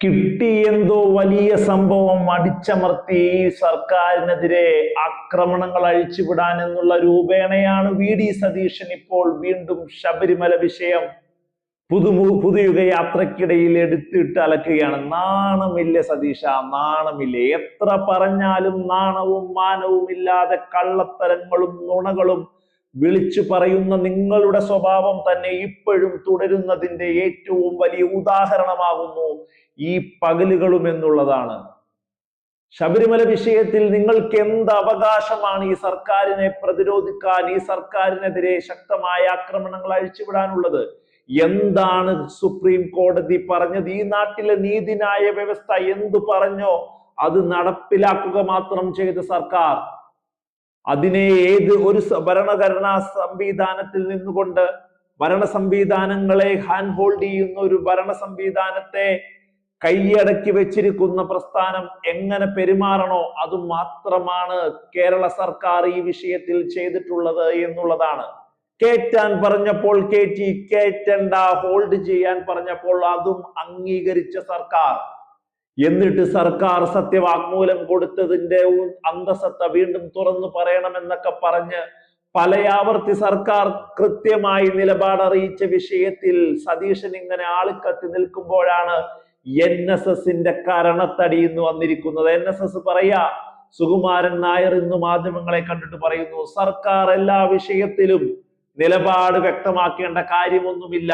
കിട്ടി എന്തോ വലിയ സംഭവം അടിച്ചമർത്തി സർക്കാരിനെതിരെ ആക്രമണങ്ങൾ അഴിച്ചുവിടാൻ എന്നുള്ള രൂപേണയാണ് വി ഡി സതീശൻ ഇപ്പോൾ വീണ്ടും ശബരിമല വിഷയം പുതുമു പുതുയുഗ യാത്രക്കിടയിൽ എടുത്തിട്ട് അലക്കുകയാണ്. നാണമില്ല സതീശ നാണമില്ല. എത്ര പറഞ്ഞാലും നാണവും മാനവും ഇല്ലാതെ കള്ളത്തരങ്ങളും നുണകളും വിളിച്ചു പറയുന്ന നിങ്ങളുടെ സ്വഭാവം തന്നെ ഇപ്പോഴും തുടരുന്നതിന്റെ ഏറ്റവും വലിയ ഉദാഹരണമാകുന്നു ഈ പകലുകളും എന്നുള്ളതാണ്. ശബരിമല വിഷയത്തിൽ നിങ്ങൾക്ക് എന്ത് അവകാശമാണ് ഈ സർക്കാരിനെ പ്രതിരോധിക്കാൻ ഈ സർക്കാരിനെതിരെ ശക്തമായ ആക്രമണങ്ങൾ അഴിച്ചുവിടാനുള്ളത്? എന്താണ് സുപ്രീം കോടതി പറഞ്ഞത്? ഈ നാട്ടിലെ നീതിന്യായ വ്യവസ്ഥ എന്തു പറഞ്ഞോ അത് നടപ്പിലാക്കുക മാത്രം ചെയ്ത സർക്കാർ. അതിനെ ഏത് ഒരു ഭരണഘടനാ സംവിധാനത്തിൽ നിന്നുകൊണ്ട് ഭരണ സംവിധാനങ്ങളെ ഹാൻഡ് ഹോൾഡ് ചെയ്യുന്ന ഒരു ഭരണ സംവിധാനത്തെ കൈയടക്കി വെച്ചിരിക്കുന്ന പ്രസ്ഥാനം എങ്ങനെ പെരുമാറണോ അത് മാത്രമാണ് കേരള സർക്കാർ ഈ വിഷയത്തിൽ ചെയ്തിട്ടുള്ളത് എന്നുള്ളതാണ്. കേറ്റാൻ പറഞ്ഞപ്പോൾ കേറ്റി കേറ്റണ്ട ഹോൾഡ് ചെയ്യാൻ പറഞ്ഞപ്പോൾ അതും അംഗീകരിച്ച സർക്കാർ. എന്നിട്ട് സർക്കാർ സത്യവാങ്മൂലം കൊടുത്തതിന്റെ അന്തസത്ത വീണ്ടും തുറന്നു പറയണമെന്നൊക്കെ പറഞ്ഞ് പലയാവർത്തി സർക്കാർ കൃത്യമായി നിലപാട് അറിയിച്ച വിഷയത്തിൽ സതീശൻ ഇങ്ങനെ ആളിക്കത്തി നിൽക്കുമ്പോഴാണ് എൻ എസ് എസിന്റെ കരണത്തടി ഇന്ന് വന്നിരിക്കുന്നത്. എൻ എസ് എസ് പറയാ സുകുമാരൻ നായർ ഇന്ന് മാധ്യമങ്ങളെ കണ്ടിട്ട് പറയുന്നു സർക്കാർ എല്ലാ വിഷയത്തിലും നിലപാട് വ്യക്തമാക്കേണ്ട കാര്യമൊന്നുമില്ല.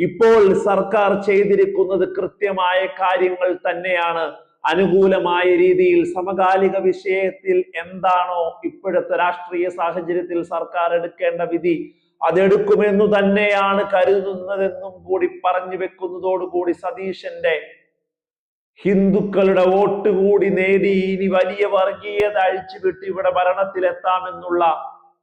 ഇപ്പോൾ സർക്കാർ ചെയ്തിരിക്കുന്നത് കൃത്യമായ കാര്യങ്ങൾ തന്നെയാണ്. അനുകൂലമായ രീതിയിൽ സമകാലിക വിഷയത്തിൽ എന്താണോ ഇപ്പോഴത്തെ രാഷ്ട്രീയ സാഹചര്യത്തിൽ സർക്കാർ എടുക്കേണ്ട വിധി അതെടുക്കുമെന്നു തന്നെയാണ് കരുതുന്നതെന്നും കൂടി പറഞ്ഞു വെക്കുന്നതോടുകൂടി സതീശന്റെ ഹിന്ദുക്കളുടെ വോട്ട് കൂടി നേടി ഇനി വലിയ വർഗീയത അഴിച്ചുവിട്ട് ഇവിടെ ഭരണത്തിലെത്താമെന്നുള്ള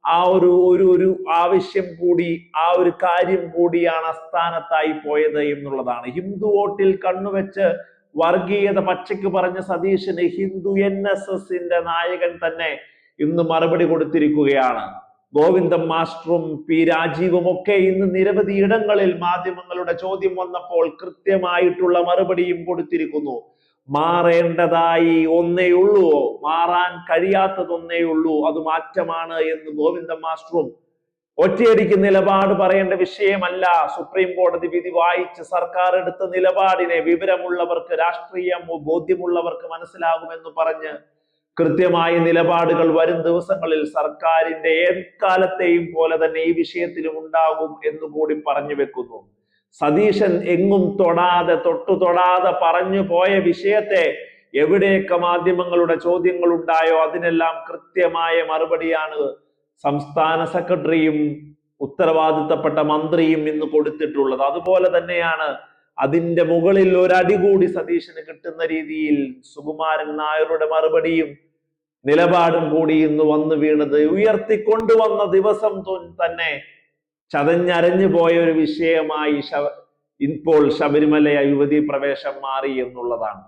ആ ഒരു ഒരു ഒരു ആവശ്യം കൂടി ആ ഒരു കാര്യം കൂടിയാണ് അസ്ഥാനത്തായി പോയത് എന്നുള്ളതാണ്. ഹിന്ദു വോട്ടിൽ കണ്ണുവെച്ച് വർഗീയത പച്ചയ്ക്ക് പറഞ്ഞ സതീശന് ഹിന്ദു എൻ എസ് എസിന്റെ നായകൻ തന്നെ ഇന്ന് മറുപടി കൊടുത്തിരിക്കുകയാണ്. ഗോവിന്ദൻ മാസ്റ്ററും പി രാജീവും ഒക്കെ ഇന്ന് നിരവധി ഇടങ്ങളിൽ മാധ്യമങ്ങളുടെ ചോദ്യം വന്നപ്പോൾ കൃത്യമായിട്ടുള്ള മറുപടിയും കൊടുത്തിരിക്കുന്നു. മാറേണ്ടതായി ഒന്നേ ഉള്ളൂ. മാറാൻ കഴിയാത്തതൊന്നേ ഉള്ളൂ. അത് മാറ്റമാണ് എന്ന് ഗോവിന്ദ മാസ്റ്ററും ഒറ്റയടിക്ക് നിലപാട് പറയേണ്ട വിഷയമല്ല. സുപ്രീം കോടതി വിധി വായിച്ച് സർക്കാർ എടുത്ത നിലപാടിനെ വിവരമുള്ളവർക്ക് രാഷ്ട്രീയ ബോധ്യമുള്ളവർക്ക് മനസ്സിലാകുമെന്ന് പറഞ്ഞ് കൃത്യമായ നിലപാടുകൾ വരും ദിവസങ്ങളിൽ സർക്കാരിന്റെ എക്കാലത്തെയും പോലെ തന്നെ ഈ വിഷയത്തിലും ഉണ്ടാകും എന്ന് കൂടി പറഞ്ഞു വെക്കുന്നു. സതീശൻ എങ്ങും തൊടാതെ തൊട്ടു തൊടാതെ പറഞ്ഞു പോയ വിഷയത്തെ എവിടെയൊക്കെ മാധ്യമങ്ങളുടെ ചോദ്യങ്ങൾ ഉണ്ടായോ അതിനെല്ലാം കൃത്യമായ മറുപടിയാണ് സംസ്ഥാന സെക്രട്ടറിയും ഉത്തരവാദിത്തപ്പെട്ട മന്ത്രിയും ഇന്ന് കൊടുത്തിട്ടുള്ളത്. അതുപോലെ തന്നെയാണ് അതിന്റെ മുകളിൽ ഒരടി കൂടി സതീശന് കിട്ടുന്ന രീതിയിൽ സുകുമാരൻ നായരുടെ മറുപടിയും നിലപാടും കൂടി ഇന്ന് വന്നു വീണത്. ഉയർത്തിക്കൊണ്ടുവന്ന ദിവസം തന്നെ ചതഞ്ഞരഞ്ഞു പോയ ഒരു വിഷയമായി ഇപ്പോൾ ശബരിമല യുവതി പ്രവേശം മാറി എന്നുള്ളതാണ്.